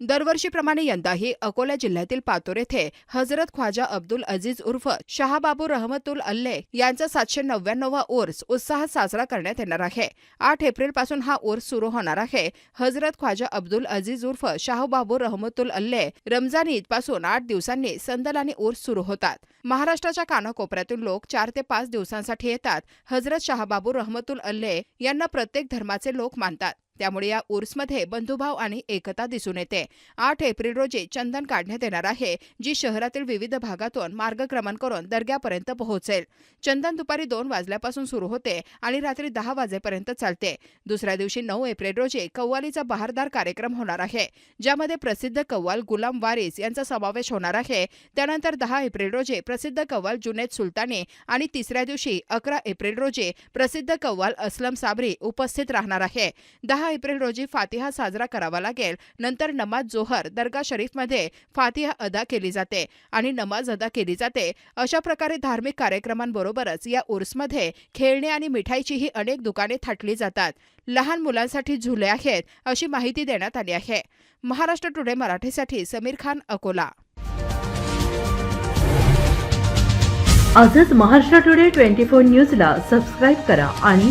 दरवर्षीप्रमाणे यंदाही अकोला जिल्ह्यातील पातूर येथे हजरत ख्वाजा अब्दुल अजीज उर्फ शहाबाबू रहमतुल अल्ले यांचा सातशे नव्याण्णवा उर्स उत्साहात साजरा करण्यात येणार आहे. आठ एप्रिलपासून हा उर्स सुरू होणार आहे. हजरत ख्वाजा अब्दुल अजीज उर्फ शाहबाबू रहमतुल अल्ले रमजान ईदपासून आठ दिवसांनी संदल आणि उर्स सुरू होतात. महाराष्ट्राच्या कानाकोपऱ्यातून लोक चार ते पाच दिवसांसाठी येतात. हजरत शहाबाबू रहमतुल अल्ले यांना प्रत्येक धर्माचे लोक मानतात. त्यामुळे या उर्समध्ये बंधुभाव आणि एकता दिसून येते. आठ एप्रिल रोजी चंदन काढण्यात येणार आहे जी शहरातील विविध भागातून मार्गक्रमण करून दर्ग्यापर्यंत पोहोचेल. चंदन दुपारी दोन वाजल्यापासून सुरू होते आणि रात्री दहा वाजेपर्यंत चालते. दुसऱ्या दिवशी नऊ एप्रिल रोजी कव्वालीचा बहारदार कार्यक्रम होणार आहे ज्यामध्ये प्रसिद्ध कव्वाल गुलाम वारिस यांचा समावेश होणार आहे. त्यानंतर दहा एप्रिल रोजी प्रसिद्ध कव्वाल जुनेद सुलतानी आणि तिसऱ्या दिवशी अकरा एप्रिल रोजी प्रसिद्ध कव्वाल असलम साबरी उपस्थित राहणार आहे. दहा एप्रिल रोजी फातिहा साजरा करावा लागेल. नंतर नमाज जोहर दर्गा शरीफमध्ये फातिहा अदा केली जाते आणि नमाज अदा केली जाते. अशा प्रकारे धार्मिक कार्यक्रमांबरोबरच या उर्समध्ये खेळणे आणि मिठाईचीही अनेक दुकाने थाटली जातात. लहान मुलांसाठी झुले आहेत अशी माहिती देण्यात आली आहे. महाराष्ट्र टुडे मराठीसाठी समीर खान अकोला. आजच महाराष्ट्र टुडे ट्वेंटी फोर न्यूजला सबस्क्राईब करा आणि